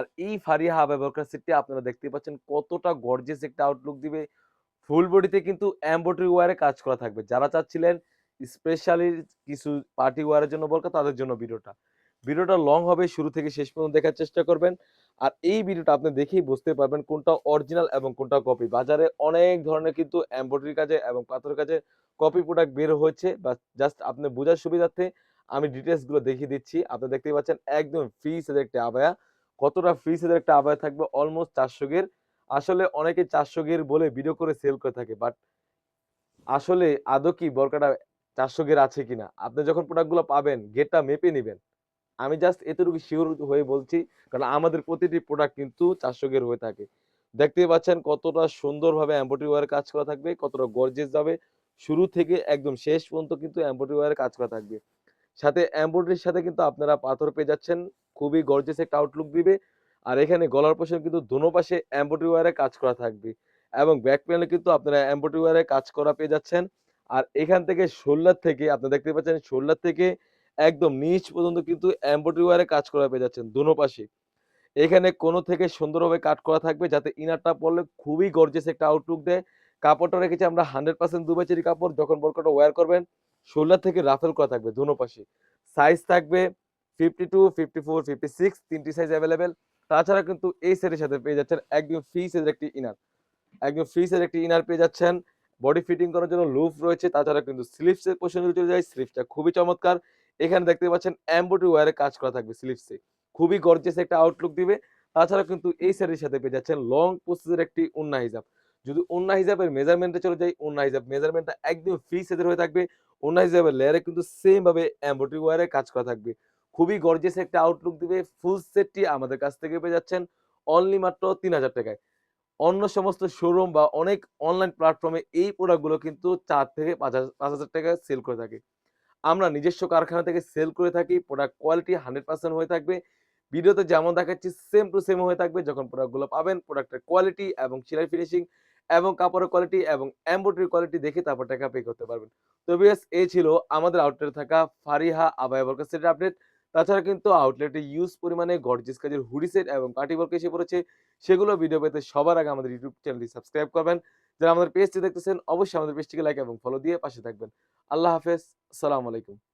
আর এই ফারিয়া হাবা বরকার সেটটি আপনারা দেখতে পাচ্ছেন কতটা গর্জিয়াস একটা আউটলুক দিবে। ফুল বডিতে কিন্তু এমব্রয়ডারি ওয়ারে কাজ করা থাকবে। যারা চাচ্ছিলেন স্পেশালি কিছু পার্টি ওয়ারের জন্য বোরকা তাদের জন্য ভিডিওটা। ভিডিওটা লং হবে, শুরু থেকে শেষ পর্যন্ত দেখার চেষ্টা করবেন। আর এই ভিডিওটা আপনি দেখেই বুঝতে পারবেন কোনটা অরিজিনাল এবং কোনটা কপি। বাজারে অনেক ধরনের কিন্তু এমব্রয়ডারি কাজে এবং পাথরের কাজে কপি প্রোডাক্ট বের হয়েছে বা জাস্ট আপনি বোঝার সুবিধার্থে আমি ডিটেলসগুলো দেখিয়ে দিচ্ছি। আপনি দেখতেই পাচ্ছেন একদম ফ্রি সাইজের একটা আবায়া। কতটা ফ্রি একটা আবায়া থাকবে অলমোস্ট ৪০০ গের। আসলে অনেকে ৪০০ গের বলে ভিডিও করে সেল করে থাকে। বাট আসলে আদৌ কি বোরকাটা ৪০০ গের আছে কিনা? আপনি যখন প্রোডাক্টগুলো পাবেন গেটটা মেপে নেবেন আমি জাস্ট এতটুকু শিওর হয়ে বলছি। কারণ আমাদের প্রতিটি প্রোডাক্ট কিন্তু ৪০০ গের হয়ে থাকে। দেখতেই পাচ্ছেন কতটা সুন্দরভাবে এমব্রয়ডারি ওয়্যারে কাজ করা থাকবে, কতটা গর্জেস যাবে। শুরু থেকে একদম শেষ পর্যন্ত কিন্তু এমব্রয়ডারি ওয়্যারে কাজ করা থাকবে। সাথে এমব্রয়ডারির সাথে কিন্তু আপনারা পাথর পেয়ে যাচ্ছেন। খুবই গর্জিয়াস একটা আউটলুক দিবে। আর এখানে গলার পোরশন কিন্তু দোনো পাশে এমব্রয়ডারি ওয়ারে কাজ করা থাকবে। এবং ব্যাক প্যানেলে কিন্তু আপনারা এমব্রয়ডারি ওয়ারে কাজ করা পেয়ে যাচ্ছেন। আর এখান থেকে শোল্ডার থেকে আপনারা দেখতে পাচ্ছেন শোল্ডার থেকে একদম নিচ পর্যন্ত কিন্তু এমব্রয়ডারি ওয়ারে কাজ করা পেয়ে যাচ্ছেন দোনো পাশে। এখানে কোণ থেকে সুন্দরভাবে কাট করা থাকবে যাতে ইনারটা পড়লে খুবই গর্জিয়াস একটা আউটলুক দেয়। কাপড়টা রেখেছি আমরা 100% দুবাই চেরি কাপড়। যখন বোরকাটা ওয়্যার করবেন শোল্ডার থেকে রাফেল করা থাকবে দোনো পাশে। সাইজ থাকবে 52, 54, 56 তিনটি সাইজ এভেইলেবল। তাছাড়া কিন্তু এই সেটের সাথে পেয়ে যাচ্ছেন একদম ফ্রি সাইজের একটি ইনার। একদম ফ্রি সাইজের একটি ইনার পেয়ে যাচ্ছেন। বডি ফিটিং করার জন্য লুপ রয়েছে। তাছাড়া কিন্তু স্লিভস এর পোরশন চলে যাই স্লিভসটা খুবই চমৎকার। এখানে দেখতে পাচ্ছেন এমব্রয়ডারি ওয়্যারে কাজ করা থাকবে স্লিভসে। খুবই গর্জিয়াস একটা আউটলুক দিবে। তাছাড়া কিন্তু এই সেটের সাথে পেয়ে যাচ্ছেন লং প্রসেসের একটি ওন্না হিজাব। যদি ওন্না হিজাবের মেজারমেন্টে চলে যাই, ওন্না হিজাব মেজারমেন্টটা একদম ফ্রি সাইজের হয়ে থাকবে। ওন্না হিজাবের লেয়ারে কিন্তু সেম ভাবে এমব্রয়ডারি ওয়্যারে কাজ করা থাকবে। খুবই গর্জিয়াস একটা আউটলুক দিবে। ফুল সেটটি আমাদের কাছ থেকে পেয়ে যাচ্ছেন অনলি মাত্র ৳৩০০০ টাকায়। অন্য সমস্ত শোরুম বা অনেক অনলাইন প্ল্যাটফর্মে এই প্রোডাক্টগুলো কিন্তু চার থেকে পাঁচ হাজার ৳৫০০০ টাকায় সেল করে থাকে। আমরা নিজস্ব কারখানা থেকে সেল করে থাকি। প্রোডাক্ট কোয়ালিটি 100% হয়ে থাকবে। ভিডিওতে যেমন দেখাচ্ছি সেম টু সেম হয়ে থাকবে। যখন প্রোডাক্টগুলো পাবেন প্রোডাক্টের কোয়ালিটি এবং সেলাই ফিনিশিং এবং কাপড়ের কোয়ালিটি এবং এমব্রয়ডারি কোয়ালিটি দেখে তারপর টাকা পে করতে পারবেন। তো ভিউয়ার্স এই ছিল আমাদের আউটলেটে থাকা ফারিহা আবায়া বোরকা সেটের আপডেট। তাছাড়া কিন্তু আউটলেটে ইউজ পরিমাণে গর্জিস কাজের হুডি সেট এবং পার্টি বোরকা এসে পড়েছে। সেগুলো ভিডিও পেতে সবার আগে আমাদের ইউটিউব চ্যানেলটি সাবস্ক্রাইব করবেন। যারা আমাদের পেজটি দেখতেছেন, অবশ্যই আমাদের পেজটিকে লাইক এবং ফলো দিয়ে পাশে থাকবেন। আল্লাহ হাফেজ। আসসালামু আলাইকুম।